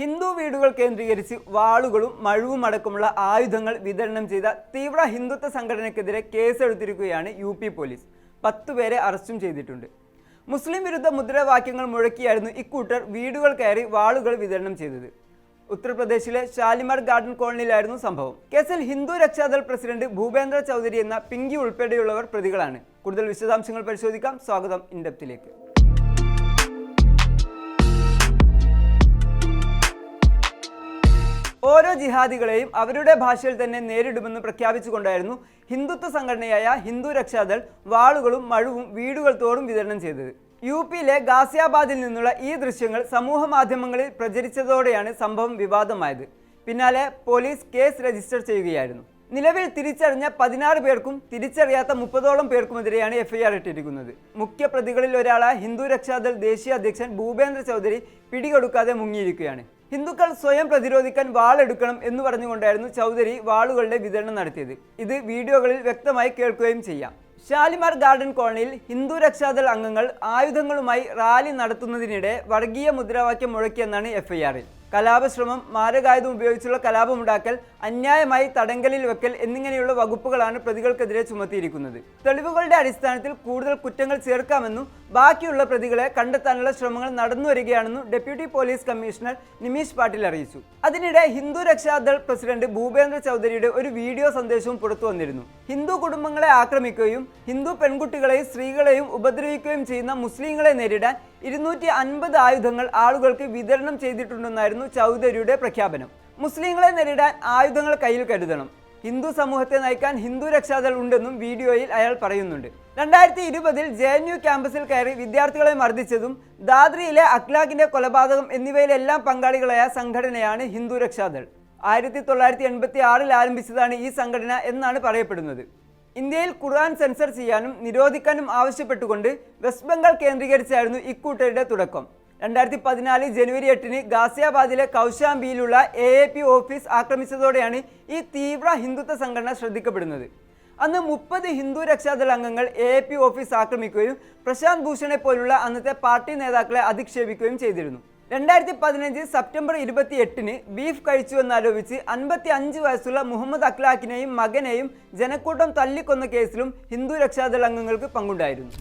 ഹിന്ദു വീടുകൾ കേന്ദ്രീകരിച്ച് വാളുകളും മഴുവും അടക്കമുള്ള ആയുധങ്ങൾ വിതരണം ചെയ്ത തീവ്ര ഹിന്ദുത്വ സംഘടനയ്ക്കെതിരെ കേസെടുത്തിരിക്കുകയാണ് യു പി പോലീസ്. പത്തു പേരെ അറസ്റ്റും ചെയ്തിട്ടുണ്ട്. മുസ്ലിം വിരുദ്ധ മുദ്രാവാക്യങ്ങൾ മുഴക്കിയായിരുന്നു ഇക്കൂട്ടർ വീടുകൾ കയറി വാളുകൾ വിതരണം ചെയ്തത്. ഉത്തർപ്രദേശിലെ ഷാലിമാർ ഗാർഡൻ കോളനിയിലായിരുന്നു സംഭവം. കേസിൽ ഹിന്ദു രക്ഷാദൾ പ്രസിഡന്റ് ഭൂപേന്ദ്ര ചൗധരി എന്ന പിങ്കി ഉൾപ്പെടെയുള്ളവർ പ്രതികളാണ്. കൂടുതൽ വിശദാംശങ്ങൾ പരിശോധിക്കാം. സ്വാഗതം ഇൻഡെപ്തിലേക്ക്. ഓരോ ജിഹാദികളെയും അവരുടെ ഭാഷയിൽ തന്നെ നേരിടുമെന്ന് പ്രഖ്യാപിച്ചുകൊണ്ടായിരുന്നു ഹിന്ദുത്വ സംഘടനയായ ഹിന്ദു രക്ഷാദൾ വാളുകളും മഴവും വീടുകൾ തോറും വിതരണം ചെയ്തത്. യു പിയിലെ ഗാസിയാബാദിൽ നിന്നുള്ള ഈ ദൃശ്യങ്ങൾ സമൂഹ മാധ്യമങ്ങളിൽ പ്രചരിച്ചതോടെയാണ് സംഭവം വിവാദമായത്. പിന്നാലെ പോലീസ് കേസ് രജിസ്റ്റർ ചെയ്യുകയായിരുന്നു. നിലവിൽ തിരിച്ചറിഞ്ഞ പതിനാറ് പേർക്കും തിരിച്ചറിയാത്ത മുപ്പതോളം പേർക്കുമെതിരെയാണ് എഫ്ഐആർ ഇട്ടിരിക്കുന്നത്. മുഖ്യ പ്രതികളിൽ ഒരാളായ ഹിന്ദു രക്ഷാദൾ ദേശീയ അധ്യക്ഷൻ ഭൂപേന്ദ്ര ചൗധരി പിടികൊടുക്കാതെ മുങ്ങിയിരിക്കുകയാണ്. ഹിന്ദുക്കൾ സ്വയം പ്രതിരോധിക്കാൻ വാളെടുക്കണം എന്ന് പറഞ്ഞുകൊണ്ടായിരുന്നു ചൗധരി വാളുകളുടെ വിതരണം നടത്തിയത്. ഇത് വീഡിയോകളിൽ വ്യക്തമായി കേൾക്കുകയും ചെയ്യാം. ഷാലിമാർ ഗാർഡൻ കോളനിയിൽ ഹിന്ദു രക്ഷാദൾ അംഗങ്ങൾ ആയുധങ്ങളുമായി റാലി നടത്തുന്നതിനിടെ വർഗീയ മുദ്രാവാക്യം മുഴക്കിയെന്നാണ് എഫ്ഐആറിൽ. കലാപശ്രമം മാരകായുധം ഉപയോഗിച്ചുള്ള കലാപമുണ്ടാക്കൽ അന്യായമായി തടങ്കലിൽ വെക്കൽ എന്നിങ്ങനെയുള്ള വകുപ്പുകളാണ് പ്രതികൾക്കെതിരെ ചുമത്തിയിരിക്കുന്നത്. തെളിവുകളുടെ അടിസ്ഥാനത്തിൽ കൂടുതൽ കുറ്റങ്ങൾ ചേർക്കാമെന്നും ബാക്കിയുള്ള പ്രതികളെ കണ്ടെത്താനുള്ള ശ്രമങ്ങൾ നടന്നു വരികയാണെന്നും deputy police commissioner Nimish Patil അറിയിച്ചു. അതിനിടെ ഹിന്ദു രക്ഷാദൾ പ്രസിഡന്റ് ഭൂപേന്ദ്ര ചൗധരിയുടെ ഒരു വീഡിയോ സന്ദേശവും പുറത്തു വന്നിരുന്നു. ഹിന്ദു കുടുംബങ്ങളെ ആക്രമിക്കുകയും ഹിന്ദു പെൺകുട്ടികളെയും സ്ത്രീകളെയും ഉപദ്രവിക്കുകയും ചെയ്യുന്ന മുസ്ലിങ്ങളെ നേരിടാൻ ഇരുന്നൂറ്റി അൻപത് ആയുധങ്ങൾ ആളുകൾക്ക് വിതരണം ചെയ്തിട്ടുണ്ടെന്നായിരുന്നു ചൗധരിയുടെ പ്രഖ്യാപനം. മുസ്ലിങ്ങളെ നേരിടാൻ ആയുധങ്ങൾ കയ്യിൽ കരുതണം. ഹിന്ദു സമൂഹത്തെ നയിക്കാൻ ഹിന്ദു രക്ഷാദൾ ഉണ്ടെന്നും വീഡിയോയിൽ അയാൾ പറയുന്നുണ്ട്. രണ്ടായിരത്തി ഇരുപതിൽ ജെ എൻ യു ക്യാമ്പസിൽ കയറി വിദ്യാർത്ഥികളെ മർദ്ദിച്ചതും ദാദ്രിയിലെ അഖ്ലാഖിന്റെ കൊലപാതകം എന്നിവയിലെല്ലാം പങ്കാളികളായ സംഘടനയാണ് ഹിന്ദു രക്ഷാദൾ. ആയിരത്തി തൊള്ളായിരത്തി എൺപത്തി ആറിൽ ആരംഭിച്ചതാണ് ഈ സംഘടന എന്നാണ് പറയപ്പെടുന്നത്. ഇന്ത്യയിൽ ഖുർആൻ സെൻസർ ചെയ്യാനും നിരോധിക്കാനും ആവശ്യപ്പെട്ടുകൊണ്ട് വെസ്റ്റ് ബംഗാൾ കേന്ദ്രീകരിച്ചായിരുന്നു ഇക്കൂട്ടരുടെ തുടക്കം. രണ്ടായിരത്തി പതിനാല് ജനുവരി എട്ടിന് ഗാസിയാബാദിലെ കൗശാംബിയിലുള്ള എ എ പി ഓഫീസ് ആക്രമിച്ചതോടെയാണ് ഈ തീവ്ര ഹിന്ദുത്വ സംഘടന ശ്രദ്ധിക്കപ്പെടുന്നത്. അന്ന് മുപ്പത് ഹിന്ദു രക്ഷാദൾ അംഗങ്ങൾ എ എ പി ഓഫീസ് ആക്രമിക്കുകയും പ്രശാന്ത് ഭൂഷണെ പോലുള്ള അന്നത്തെ പാർട്ടി നേതാക്കളെ അധിക്ഷേപിക്കുകയും ചെയ്തിരുന്നു. രണ്ടായിരത്തി പതിനഞ്ച് സെപ്റ്റംബർ ഇരുപത്തി എട്ടിന് ബീഫ് കഴിച്ചു എന്നാരോപിച്ച് അൻപത്തി അഞ്ച് വയസ്സുള്ള മുഹമ്മദ് അഖ്ലാഖിനെയും മകനെയും ജനക്കൂട്ടം തല്ലിക്കൊന്ന കേസിലും ഹിന്ദു രക്ഷാദൾ അംഗങ്ങൾക്ക് പങ്കുണ്ടായിരുന്നു.